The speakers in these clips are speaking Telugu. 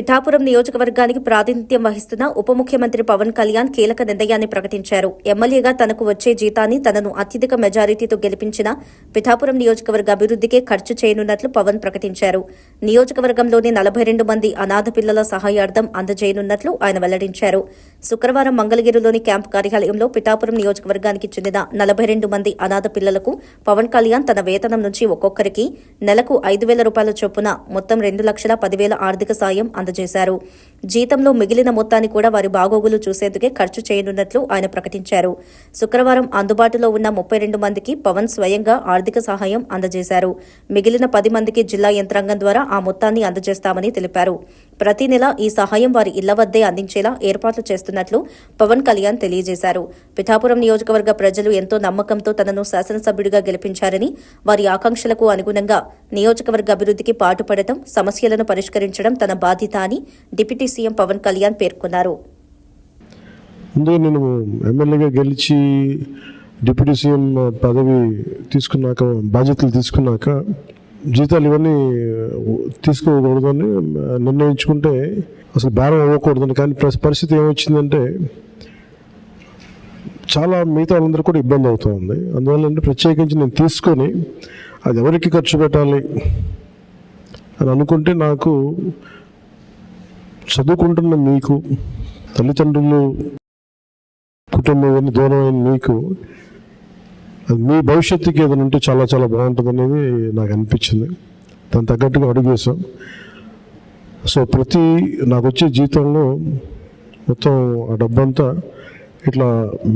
పిఠాపురం నియోజకవర్గానికి ప్రాతినిధ్యం వహిస్తున్న ఉప ముఖ్యమంత్రి పవన్ కళ్యాణ్ కీలక నిర్ణయాన్ని ప్రకటించారు. ఎమ్మెల్యేగా తనకు వచ్చే జీతాన్ని తనను అత్యధిక మెజారిటీతో గెలిపించిన పిఠాపురం నియోజకవర్గ అభివృద్ధికే ఖర్చు చేయనున్నట్లు పవన్ ప్రకటించారు. నియోజకవర్గంలోని నలభై రెండు మంది అనాథ పిల్లల సహాయార్థం అందజేయనున్నట్లు ఆయన వెల్లడించారు. శుక్రవారం మంగళగిరిలోని క్యాంపు కార్యాలయంలో పిఠాపురం నియోజకవర్గానికి చెందిన నలభై రెండు మంది అనాథ పిల్లలకు పవన్ కళ్యాణ్ తన వేతనం నుంచి ఒక్కొక్కరికి నెలకు ఐదు వేల రూపాయల చొప్పున మొత్తం రెండు లక్షల పదివేల ఆర్థిక సాయం చేశారు. జీతంలో మిగిలిన మొత్తాన్ని కూడా వారి బాగోగులు చూసేందుకే ఖర్చు చేయనున్నట్లు ఆయన ప్రకటించారు. శుక్రవారం అందుబాటులో ఉన్న ముప్పై రెండు మందికి పవన్ స్వయంగా ఆర్థిక సహాయం అందజేశారు. మిగిలిన పది మందికి జిల్లా యంత్రాంగం ద్వారా ఆ మొత్తాన్ని అందజేస్తామని తెలిపారు. ప్రతి నెల ఈ సహాయం వారి ఇళ్ళ వద్దే అందించేలా ఏర్పాట్లు చేస్తున్నట్లు పవన్ కళ్యాణ్ తెలియజేశారు. పిఠాపురం నియోజకవర్గ ప్రజలు ఎంతో నమ్మకంతో తనను శాసనసభ్యుడిగా గెలిపించారని వారి ఆకాంక్షలకు అనుగుణంగా నియోజకవర్గ అభివృద్ధికి పాటుపడటం సమస్యలను పరిష్కరించడం తన బాధ్యత అని డిప్యూటీ సీఎం పవన్ కళ్యాణ్ పేర్కొన్నారు. ముందు నేను ఎమ్మెల్యేగా గెలిచి డిప్యూటీ సీఎం పదవి తీసుకున్నాక బాధ్యతలు తీసుకున్నాక జీతాలు ఇవన్నీ తీసుకోకూడదని నిర్ణయించుకుంటే అసలు బేరం అవ్వకూడదని. కానీ ప్రస్- పరిస్థితి ఏమొచ్చిందంటే చాలా మిగతా వాళ్ళందరూ కూడా ఇబ్బంది అవుతుంది అందువల్ల అంటే ప్రత్యేకించి నేను తీసుకొని అది ఎవరికి ఖర్చు పెట్టాలి అని అనుకుంటే నాకు చదువుకుంటున్న మీకు తల్లిదండ్రులు కుటుంబం ఇవన్నీ దూరమైన మీకు అది మీ భవిష్యత్తుకి ఏదైనా ఉంటే చాలా చాలా బాగుంటుంది అనేది నాకు అనిపించింది. దాని తగ్గట్టుగా అడుగు వేసాం సో ప్రతి నాకు వచ్చే జీతంలో మొత్తం ఆ డబ్బంతా ఇట్లా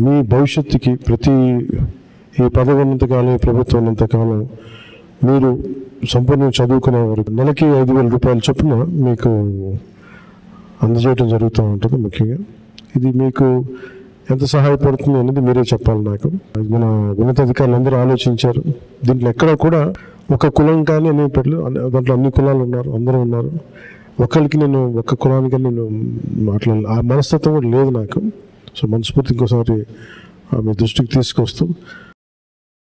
మీ భవిష్యత్తుకి ప్రతి ఈ పదవి ఉన్నంతకాలం ఈ ప్రభుత్వం ఉన్నంతకాలం మీరు సంపూర్ణ చదువుకునే వరకు నెలకి ఐదు వేల రూపాయల చొప్పున మీకు అందజేయడం జరుగుతూ ఉంటుంది ముఖ్యంగా. ఇది మీకు ఎంత సహాయపడుతుంది అనేది మీరే చెప్పాలి నాకు. అది మన ఉన్నతాధికారులు అందరూ ఆలోచించారు. దీంట్లో ఎక్కడ కూడా ఒక కులం కానీ అనే పెట్టలేదు. దాంట్లో అన్ని కులాలు ఉన్నారు అందరూ ఉన్నారు. ఒకరికి నేను ఒక్క కులానికి నేను మాట్లాడాలి. ఆ మనస్తత్వం కూడా లేదు నాకు. సో మనస్ఫూర్తి ఇంకోసారి ఆ, మీ దృష్టికి తీసుకొస్తూ